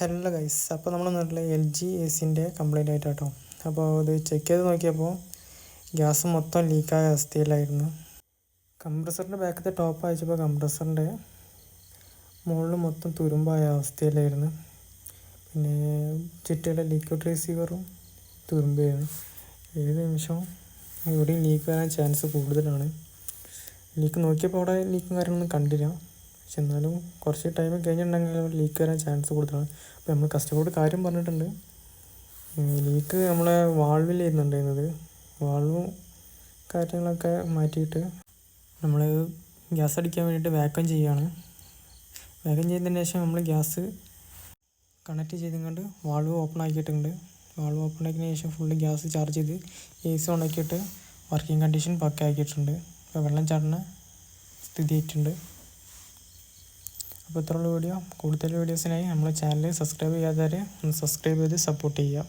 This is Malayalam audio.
ഹലോ ഗൈസ് അപ്പോൾ നമ്മൾ നല്ല എൽ ജി എ സിന്റെ ആയിട്ട് കേട്ടോ അപ്പോൾ ഇത് ചെക്ക് ചെയ്ത് നോക്കിയപ്പോൾ ഗ്യാസ് മൊത്തം ലീക്കായ അവസ്ഥയിലായിരുന്നു. കംപ്രസറിന്റെ ബാക്കത്തെ ടോപ്പ് അയച്ചപ്പോൾ കംപ്രസറിന്റെ മുകളിൽ മൊത്തം തുരുമ്പായ അവസ്ഥയിലായിരുന്നു. പിന്നെ ചുറ്റിയുടെ ലിക്വിഡ് റിസീവറും തുരുമ്പായിരുന്നു. ഏത് നിമിഷവും ഇവിടെയും ലീക്ക് വരാൻ ചാൻസ് കൂടുതലാണ്. ലീക്ക് നോക്കിയപ്പോൾ അവിടെ ലീക്കും കാര്യങ്ങളൊന്നും കണ്ടില്ല. പക്ഷെ എന്നാലും കുറച്ച് ടൈം കഴിഞ്ഞിട്ടുണ്ടെങ്കിൽ ലീക്ക് വരാൻ ചാൻസ് കൂടുതലാണ്. അപ്പോൾ നമ്മൾ കസ്റ്റമറോട് കാര്യം പറഞ്ഞിട്ടുണ്ട്. ലീക്ക് നമ്മളെ വാൾവിൽ ഇരുന്നുണ്ടായിരുന്നത് വാൾവും കാര്യങ്ങളൊക്കെ മാറ്റിയിട്ട് നമ്മൾ ഗ്യാസ് അടിക്കാൻ വേണ്ടിയിട്ട് വാക്വം ചെയ്യുകയാണ് വാക്വം ചെയ്തതിന് ശേഷം നമ്മൾ ഗ്യാസ് കണക്ട് ചെയ്തുകൊണ്ട് വാൾവ് ഓപ്പൺ ആക്കിയിട്ടുണ്ട്. വാൾവ് ഓപ്പൺ ആക്കിയതിന് ശേഷം ഫുള്ള് ഗ്യാസ് ചാർജ് ചെയ്ത് എ സി ഓൺ ആക്കിയിട്ട് വർക്കിംഗ് കണ്ടീഷൻ പക്ക ആക്കിയിട്ടുണ്ട് ഇപ്പോൾ വെള്ളം ചാടുന്ന സ്ഥിതി ആയിട്ടുണ്ട് അപ്പോൾ ഇത്രയുള്ള വീഡിയോ കൂടുതൽ വീഡിയോസിനായി നമ്മുടെ ചാനൽ സബ്സ്ക്രൈബ് ചെയ്യാത്തവരെ ഒന്ന് സബ്സ്ക്രൈബ് ചെയ്ത് സപ്പോർട്ട് ചെയ്യുക.